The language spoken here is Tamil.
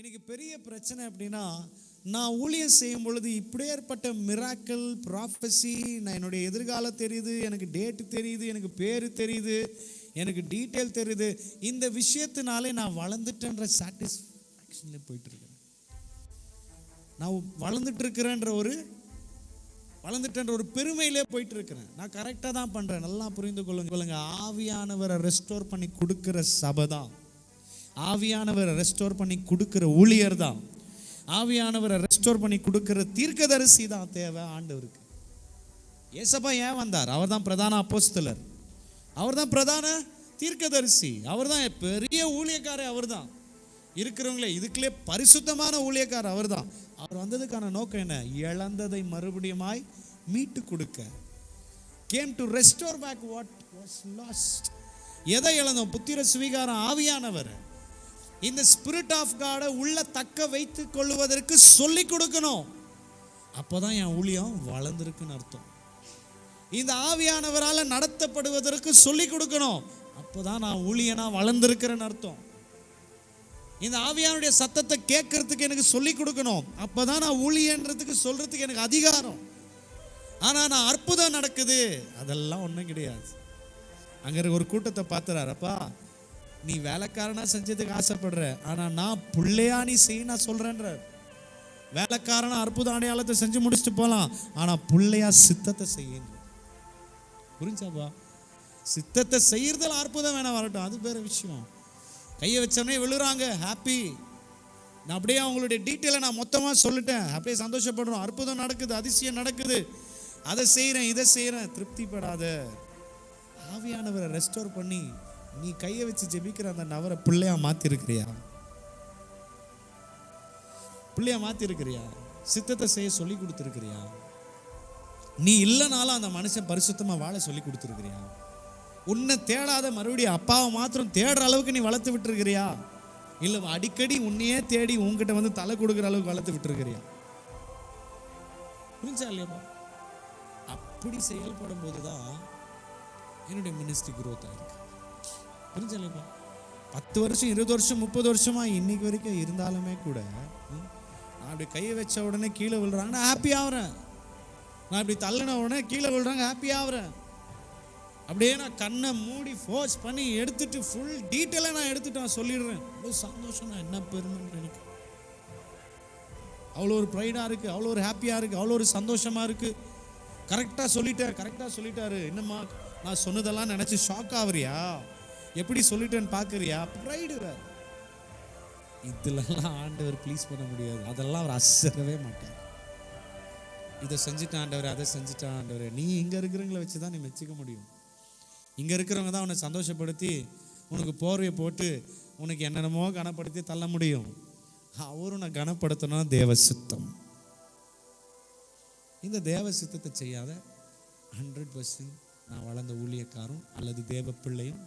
இன்னைக்கு பெரிய பிரச்சனை அப்படின்னா நான் ஊழியம் செய்யும் பொழுது இப்படியேற்பட்ட மிராக்கல் ப்ராஃபஸி நான் என்னுடைய எதிர்காலம் தெரியுது எனக்கு டேட்டு தெரியுது எனக்கு பேர் தெரியுது எனக்கு டீட்டெயில் தெரியுது. இந்த விஷயத்தினாலே நான் வளர்ந்துட்டேன்ற சாட்டிஸ்ஃபேக்ஷன்ல போயிட்டுருக்கேன். நான் வளர்ந்துட்டு இருக்கிறேன்ற ஒரு வளர்ந்துட்டேன்ற ஒரு பெருமையிலே போயிட்டு இருக்கிறேன் நான் கரெக்டாக தான் பண்ணுறேன் நல்லா புரிந்து கொள்ளுங்க. கொள்ளுங்க ஆவியானவரை ரெஸ்டோர் பண்ணி கொடுக்குற சபை தான் ஆவியானவரை ரெஸ்டோர் பண்ணி கொடுக்குற ஊழியர் தான். ஆவியானவரை ரெஸ்டோர் பண்ணி கொடுக்குற தீர்க்கதரிசி தான் தேவை ஆண்டவருக்கு. ஏசப்பா ஏன் வந்தார்? அவர் தான் பிரதான அப்போஸ்தலர். அவர் தான் பிரதான தீர்க்கதரிசி. அவர் தான் பெரிய ஊழியக்காரர் அவர் தான். இருக்கிறவங்களே இதுக்குள்ளே பரிசுத்தமான ஊழியக்காரர் அவர் தான். அவர் வந்ததுக்கான நோக்கம் என்ன? இழந்ததை மறுபடியுமாய் மீட்டு கொடுக்க. Came to restore back what was lost எதை இழந்தோம்? புத்திர சுவீகாரம் ஆவியானவர். இந்த ஸ்பிரிட் ஆஃப் காடை உள்ள தக்க வைத்து கொள்வதற்கு சொல்லி கொடுக்கணும். அப்போதான் என் ஊழியம் வளர்ந்துருக்குன்னு அர்த்தம். இந்த ஆவியானவரால் நடத்தப்படுவதற்கு சொல்லி கொடுக்கணும். அப்போதான் நான் ஊழியனா வளர்ந்துருக்கிறேன்னு அர்த்தம். இந்த ஆவியானுடைய சத்தத்தை கேட்கறதுக்கு எனக்கு சொல்லி கொடுக்கணும். அப்போதான் நான் ஊழியன்றதுக்கு சொல்றதுக்கு எனக்கு அதிகாரம். ஆனால் நான் அற்புதம் நடக்குது. அதெல்லாம் ஒன்றும் கிடையாது. அங்கே இருக்க ஒரு கூட்டத்தை பார்த்துறாரப்பா நீ வேலைக்காரனா செஞ்சதுக்கு ஆசைப்படுற ஆனா நான் பிள்ளையா நீ செய்ய நான் சொல்றேன்ற வேலைக்காரனா அற்புத அடையாளத்தை செஞ்சு முடிச்சுட்டு போகலாம் ஆனா பிள்ளையா சித்தத்தை செய்யுங்க. புரிஞ்சாப்பா சித்தத்தை செய்யறதுல அற்புதம் வேணா வரட்டும் அது வேற விஷயம். கையை வச்சோடனே விழுறாங்க ஹாப்பி நான் அப்படியே அவங்களுடைய டீட்டெயிலை நான் மொத்தமாக சொல்லிட்டேன் அப்படியே சந்தோஷப்படுறோம். அற்புதம் நடக்குது அதிசயம் நடக்குது. அதை செய்கிறேன் இதை செய்கிறேன் திருப்திப்படாத. ஆவியானவரை ரெஸ்டோர் பண்ணி நீ கையை வச்சு ஜெபிக்கிற அந்த நவரை பிள்ளையா மாற்றிருக்கிறியா பிள்ளையா மாற்றிருக்கிறியா சித்தத்தை செய்ய சொல்லி கொடுத்துருக்கிறியா? நீ இல்லைனாலும் அந்த மனுஷன் பரிசுத்தமாக வாழ சொல்லி கொடுத்துருக்கிறியா? உன்னை தேடாத மறுபடியும் அப்பாவை மாத்திரம் தேடுற அளவுக்கு நீ வளர்த்து விட்டுருக்கிறியா? இல்லை அடிக்கடி உன்னையே தேடி உன்கிட்ட வந்து தலை கொடுக்குற அளவுக்கு வளர்த்து விட்டுருக்கிறியா? புரிஞ்சா இல்லையாப்பா அப்படி செயல்படும் போது தான் என்னுடைய மினிஸ்ட்ரி growth ஆயிருக்கு. புரிஞ்சா பத்து வருஷம் இருபது வருஷம் முப்பது வருஷமா இன்னைக்கு வரைக்கும் இருந்தாலுமே கூட நான் அப்படி கையை வச்ச உடனே கீழே விழுறாங்க நான் ஹாப்பி ஆகுறேன் நான் இப்படி தள்ளின உடனே கீழே விழுறாங்க ஹாப்பி ஆகுறேன் அப்படியே நான் கண்ணை மூடி ஃபோர்ஸ் பண்ணி எடுத்துட்டு ஃபுல் டீட்டெயிலாக நான் எடுத்துட்டு நான் சொல்லிடுறேன். ரொம்ப சந்தோஷம் நான் என்ன பெருமைன்னு எனக்கு அவ்வளோ ஒரு ப்ரைடாக இருக்குது அவ்வளோ ஒரு ஹாப்பியாக இருக்குது அவ்வளோ ஒரு சந்தோஷமாக இருக்குது கரெக்டாக சொல்லிட்டேன் கரெக்டாக சொல்லிட்டாரு. என்னம்மா நான் சொன்னதெல்லாம் நினச்சி ஷாக் ஆகுறியா? எப்படி சொல்லிட்டேன்னு பார்க்குறியா? ப்ரைடு வேறு இதுலலாம் ஆண்டவர் ப்ளீஸ் பண்ண முடியாது. அதெல்லாம் அவர் அசரவே மாட்டார். இதை செஞ்சுட்டான் ஆண்டவர் அதை செஞ்சுட்டான் ஆண்டவர். நீ இங்கே இருக்கிறவங்கள வச்சு தான் நீ மெச்சிக்க முடியும். இங்கே இருக்கிறவங்க தான் உன்னை சந்தோஷப்படுத்தி உனக்கு போர்வையை போட்டு உனக்கு என்னென்னமோ கனப்படுத்தி தள்ள முடியும். அவர் உன்னை கனப்படுத்தணும் தேவ சித்தம். இந்த தேவ சித்தத்தை செய்யாத ஹண்ட்ரட் பர்சன்ட் நான் வளர்ந்த ஊழியக்காரும் அல்லது தேவ பிள்ளையும்